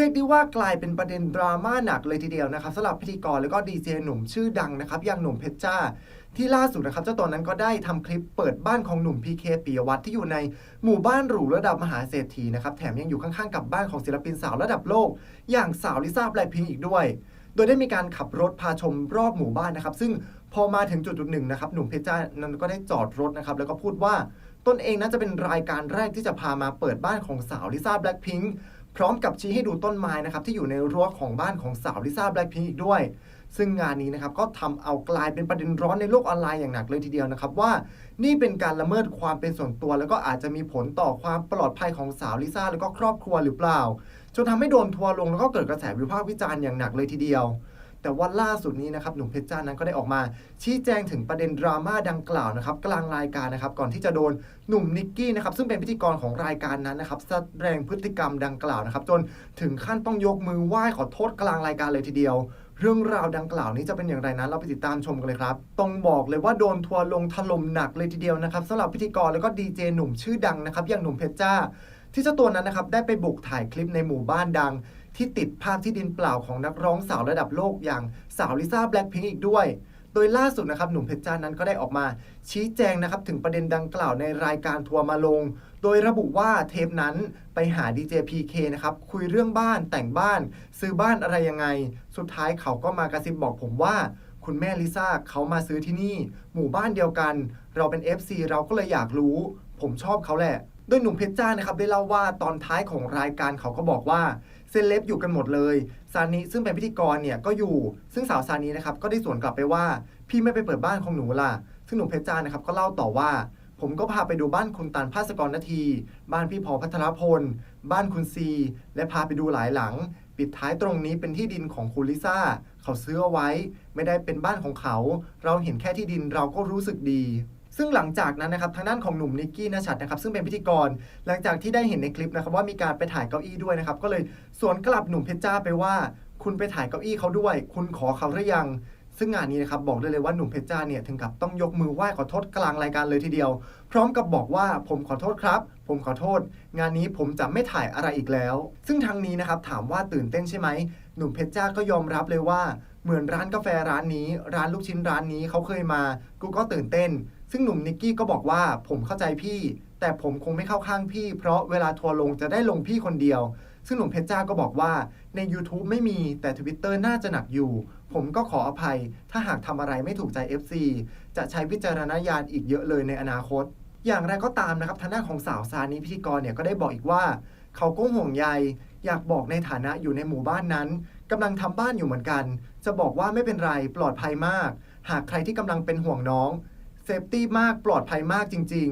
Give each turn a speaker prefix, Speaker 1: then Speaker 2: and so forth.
Speaker 1: เรียกได้ว่ากลายเป็นประเด็นดราม่าหนักเลยทีเดียวนะครับสำหรับพิธีกรแล้วก็ดีเจหนุ่มชื่อดังนะครับอย่างหนุ่มเพชรจ้า ที่ล่าสุดนะครับเจ้าตัวนั้นก็ได้ทำคลิปเปิดบ้านของหนุ่มพีเคปิยวัฒน์ที่อยู่ในหมู่บ้านหรูระดับมหาเศรษฐีนะครับแถมยังอยู่ข้างๆกับบ้านของศิลปินสาวระดับโลก อย่างสาวลิซ่าแบล็คพิงค์อีกด้วย โดยได้มีการขับรถพาชมรอบหมู่บ้านนะครับ ซึ่งพอมาถึงจุดจุดหนึ่งนะครับหนุ่มเพชรจ้านั้นก็ได้จอดรถนะครับแล้วก็พูดว่าตนเองน่าจะเป็นรายการแรกที่จะพามาเปิดบ้านของสาวลิซ่าแบล็คพิงค์ พร้อมกับชี้ให้ดูต้นไม้นะครับที่อยู่ในรั้วของบ้านของสาวลิซ่าแบล็คพิงอีกด้วย ซึ่งงานนี้นะครับก็ทำเอากลายเป็นประเด็นร้อนในโลกออนไลน์อย่างหนักเลยทีเดียวนะครับว่านี่เป็นการละเมิดความเป็นส่วนตัว แล้วก็อาจจะมีผลต่อความปลอดภัยของสาวลิซ่าแล้วก็ครอบครัวหรือเปล่าจนทำให้โดนทัวร์ลงแล้วก็เกิดกระแสวิพากษ์วิจารณ์อย่างหนักเลยทีเดียว แต่ว่าล่าสุดนี้นะครับหนุ่มเพชรจ้านั้นก็ได้ออกมา ชี้แจงถึงประเด็นดราม่าดังกล่าวนะครับกลางรายการนะครับก่อนที่จะโดนหนุ่มนิกกี้นะครับซึ่งเป็นพิธีกรของรายการนั้นนะครับแสดงพฤติกรรมดังกล่าวนะครับจนถึงขั้นต้องยกมือไหว้ขอโทษกลางรายการเลยทีเดียว เรื่องราวดังกล่าวนี้จะเป็นอย่างไรนั้น เราไปติดตามชมกันเลยครับต้องบอกเลยว่าโดนทัวร์ลงถล่มหนักเลยทีเดียวนะครับสำหรับพิธีกรแล้วก็ดีเจหนุ่มชื่อดังนะครับอย่างหนุ่มเพชรจ้าที่เจ้าตัวนั้นนะครับได้ไปบุกถ่ายคลิปในหมู่บ้านดัง ที่ติดภาพที่ดินเปล่าของนักร้องสาวระดับโลกอย่างสาวลิซ่าแบล็คพิงค์อีกด้วย โดยล่าสุดนะครับหนุ่มเพชรจ้านั้นก็ได้ออกมา ชี้แจงนะครับถึงประเด็นดังกล่าวในรายการทัวร์มาลง โดยระบุว่าเทปนั้นไปหาดีเจพีเคนะครับคุยเรื่องบ้านแต่งบ้าน ซื้อบ้านอะไรยังไง สุดท้ายเขาก็มากระซิบบอกผมว่าคุณแม่ลิซ่าเขามาซื้อที่นี่ หมู่บ้านเดียวกัน เราเป็น FC เราก็เลยอยากรู้ ผมชอบเขาแหละ โดยหนุ่มเพชรจ้านะครับได้เล่าว่าตอนท้ายของรายการเขาก็บอกว่าเซเลบอยู่กันหมดเลย ซานิซึ่งเป็นพิธีกรเนี่ยก็อยู่ ซึ่งสาวซานินะครับก็ได้สวนกลับไปว่า พี่ไม่ไปเปิดบ้านของหนูล่ะ ซึ่งหนุ่มเพชรจ้านะครับก็เล่าต่อว่า ผมก็พาไปดูบ้านคุณตันภาสกรนาที บ้านพี่พอพัทรพล บ้านคุณซี และพาไปดูหลายหลัง ปิดท้ายตรงนี้เป็นที่ดินของคุณลิซ่า เขาซื้อเอาไว้ ไม่ได้เป็นบ้านของเขา เราเห็นแค่ที่ดินเราก็รู้สึกดี ซึ่งหลังจากนั้นนะครับทางด้านของหนุ่มนิกกี้นชัดนะครับซึ่งเป็นพิธีกร หลังจากที่ได้เห็นในคลิปนะครับว่ามีการไปถ่ายเก้าอี้ด้วยนะครับก็เลยสวนกลับหนุ่มเพชรจ้าไปว่า คุณไปถ่ายเก้าอี้เขาด้วย คุณขอเขาหรือยัง ซึ่งงานนี้นะครับบอกได้เลยว่าหนุ่มเพชรจ้าเนี่ยถึงกับต้องยกมือไหว้ขอโทษกลางรายการเลยทีเดียว พร้อมกับบอกว่าผมขอโทษครับ ผมขอโทษ งานนี้ผมจะไม่ถ่ายอะไรอีกแล้ว ซึ่งทางนี้นะครับถามว่าตื่นเต้นใช่ไหมหนุ่มเพชรจ้าก็ยอมรับเลยว่า เหมือนร้านกาแฟร้านนี้ ร้านลูกชิ้นร้านนี้เขาเคยมา กูก็ตื่นเต้น ซึ่งหนุ่มนิกกี้ก็บอกว่าผมเข้าใจพี่ แต่ผมคงไม่เข้าข้างพี่ เพราะเวลาทัวร์ลงจะได้ลงพี่คนเดียว ซึ่งหนุ่มเพชรจ้าก็บอกว่าใน YouTube ไม่มีแต่ Twitter น่าจะหนักอยู่ ผมก็ขออภัย ถ้าหากทำอะไรไม่ถูกใจ FC จะใช้วิจารณญาณอีกเยอะเลยในอนาคต อย่างไรก็ตามนะครับทางด้านของสาวซานีพิธีกรเนี่ยก็ได้บอกอีกว่า เขาก็ห่วงใยอยากบอกในฐานะอยู่ในหมู่บ้านนั้น กำลังทำบ้านอยู่เหมือนกัน จะบอกว่าไม่เป็นไรปลอดภัยมาก หากใครที่กำลังเป็นห่วงน้องเซฟตี้มากปลอดภัยมากจริง